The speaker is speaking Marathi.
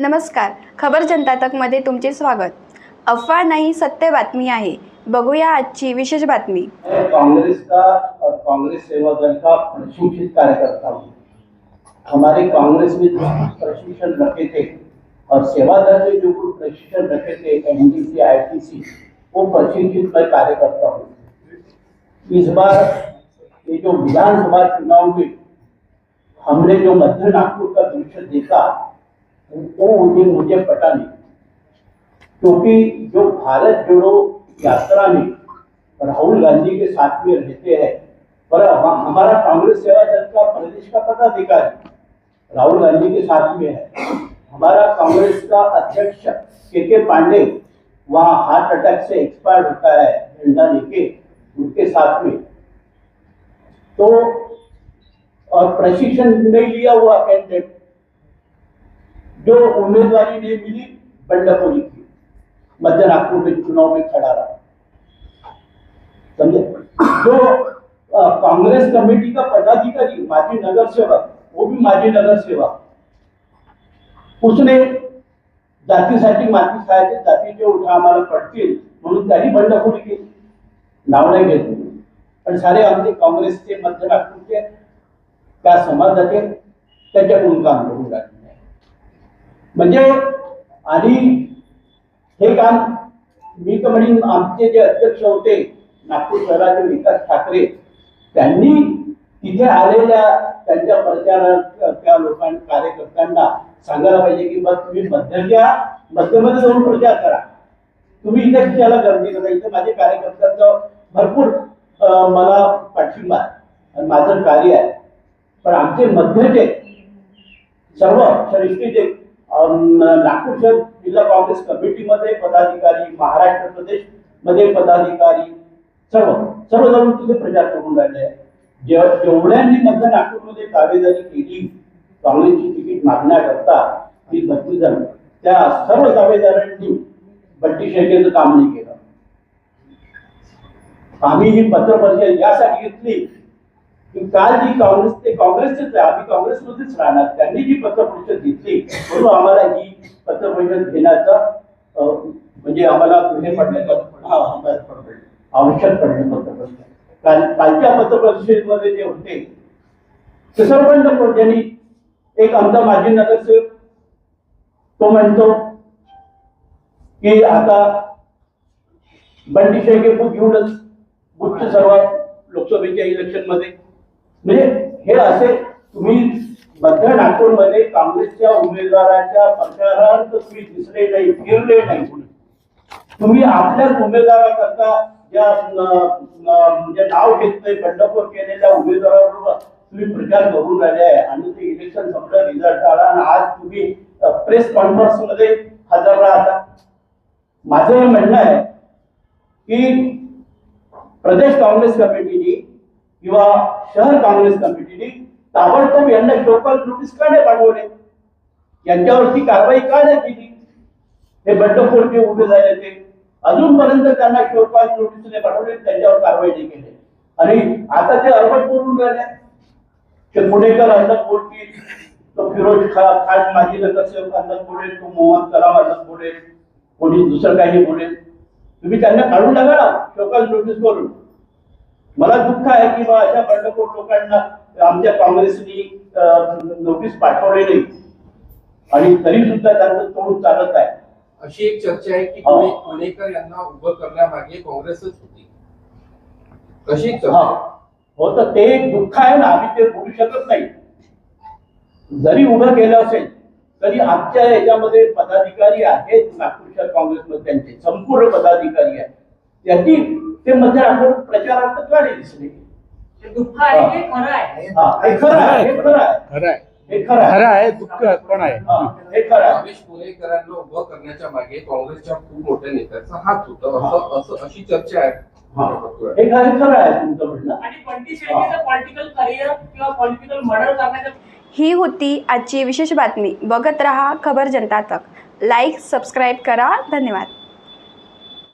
नमस्कार. खबर जनता तकमध्ये तुमचे स्वागत. अफवा नाही सत्य बातमी आहे. बघूया आजची विशेष बातमी. कांग्रेस का और कांग्रेस सेवा दल का प्रशिक्षित कार्यकर्ता. हूँ हमारे कांग्रेस में जो प्रशिक्षण रखे थे और सेवा दल में जो कुछ प्रशिक्षण रखे थे एनडीसी आईटीसी वो प्रशिक्षित मैं कार्यकर्ता हूँ। इस बार ये जो विधानसभा चुनाव में हमने जो मध्य नागपुर का दृश्य देखा वो मुझे मुझे पता नहीं। क्योंकि जो भारत जोड़ो यात्रा में राहुल गांधी के साथ में रहते हैं, पर हमारा कांग्रेस सेवा दल का प्रदेश का पदाधिकारी राहुल गांधी के साथ में है। हमारा कांग्रेस का अध्यक्ष के के पांडे वहाँ हार्ट अटैक से एक्सपायर होता है झंडा लेके उनके साथ में। तो और प्रशिक्षण नहीं लिया हुआ कैंडिडेट जो उम्मीदवारी नहीं मिली बंडखोरी की। मध्य नागपुर में चुनाव में खड़ा रहा। समझे? जो कांग्रेस कमेटी का पदाधिकारी माजी नगर सेवक वो भी माजी नगर सेवक। उसने जातीसाठी माती खायचे जातीचे उठा आम्हाला पडतील म्हणून त्यांनी बंडखोरी केली नाव नाही घेत पण सारे आमचे काँग्रेसचे मध्य नागपूरचे त्या समाजाचे त्याच्याकडून काम करून राहिले म्हणजे आणि हे काम मी तर म्हणेन आमचे जे अध्यक्ष होते नागपूर शहराचे विकास ठाकरे त्यांनी तिथे आलेल्या त्यांच्या प्रचार त्या लोकांना कार्यकर्त्यांना सांगायला पाहिजे की बस तुम्ही मध्यच्या मध्यमध्ये जाऊन प्रचार करा. तुम्ही इथे कशाला गर्दी करा इथे माझे कार्यकर्त्यांचा भरपूर मला पाठिंबा आहे आणि माझं कार्य आहे. पण आमचे मध्यचे सर्व श्रेष्ठी जे नागपूर शहर जिल्हा काँग्रेस कमिटीमध्ये पदाधिकारी महाराष्ट्र प्रदेशमध्ये पदाधिकारी सर्व सर्व जण तिथे प्रचार करून राहिले. जेवढ्यांनी मध्य नागपूरमध्ये दावेदारी केली काँग्रेसची तिकीट मागण्याकरता ती बत्तीस जण त्या सर्व दावेदारांनी बट्टी शेळकेचं काम नाही केलं. आम्ही ही पत्रपरिषद यासाठी घेतली. काल जी काँग्रेस ते काँग्रेसचेच आहे. आम्ही काँग्रेसमध्येच राहणार. त्यांनी जी पत्रपरिषद घेतली म्हणून आम्हाला ही पत्रपरिषद घेण्याचा म्हणजे आम्हाला पुढे पडण्याचा आवश्यक पडले पत्रपरिषद. काल कालच्या पत्रपरिषदेमध्ये जे होते ते सर्वांना त्यांनी? एक आमचा माजी नगरसेवक. तो म्हणतो की आता बंडी शेळके घेऊनच बुथचे सर्व लोकसभेच्या इलेक्शनमध्ये म्हणजे हे असे तुम्ही मध्य नागपूरमध्ये काँग्रेसच्या उमेदवाराच्या प्रचारात तुम्ही दिसले नाही फिरले नाही. तुम्ही आपल्याच उमेदवाराकरता ज्या म्हणजे नाव घेतलंय बंडखोर केलेल्या उमेदवाराबरोबर तुम्ही प्रचार करून राहिले आहे आणि ते इलेक्शन संपलं रिझल्ट आला आणि आज तुम्ही प्रेस कॉन्फरन्समध्ये हजर राहता. माझं हे म्हणणं आहे की प्रदेश काँग्रेस कमिटीनी किंवा शहर काँग्रेस कमिटीने ताबडतोब यांना लोकल नोटीस का नाही पाठवले यांच्यावरती कारवाई का नाही केली? हे बंडखोर जे उभे झाले ते अजूनपर्यंत त्यांना शोकॉल नोटीस नाही पाठवले त्यांच्यावर कारवाई नाही केली. आणि आता ते अर्बट बोलून राहिले. ते पुणेकर अंडक बोलतील. तो फिरोज खा खान माजी नगरसेवक अंडक बोलेल तो मोहम्मद कलाम अंडक बोलेल कोणी दुसरं काही बोलेल. तुम्ही त्यांना काढून टाका ना. शोकाल नोटीस बोलून. मला दुःख आहे की अशा बंडखोर लोकांना आमच्या काँग्रेसनी नोटीस पाठवले नाही. आणि तरी सुद्धा त्यांचं तोंड चालत आहे. अशी एक चर्चा आहे की हो. पुणे पुणेकर यांना उभं करण्यामागे काँग्रेसच होती. कशी हा? हो तर ते एक दुःख आहे ना. आम्ही ते बोलू शकत नाही. जरी उभं केलं असेल तरी आमच्या याच्यामध्ये पदाधिकारी आहेत नागपूर शहर काँग्रेसमध्ये त्यांचे. संपूर्ण पदाधिकारी आहेत. त्यांनी ते मध्य नागपूर प्रचारार्थ नाही दिसले. ते दुःख आहे. ते खरं आहे. हा, हे खरं आहे हे खरं आहे. खरं आहे. हे खरं आहे. खरं आहे दुःख पण आहे. हा, हे खरं आहे. रमेश पुणेकरांना उभं करण्याच्या मागे काँग्रेसच्या खूप मोठ्या नेत्याचा हात होता. असं असं अशी चर्चा आहे. हा, हे खरं हे खरं आहे तुमचं म्हणणं. आणि बंटी शेळकेचं पॉलिटिकल करिअर किंवा पॉलिटिकल मर्डर करण्याचं ही होती आजची विशेष बातमी. बघत रहा खबर जनता तक. लाईक सबस्क्राईब करा. धन्यवाद.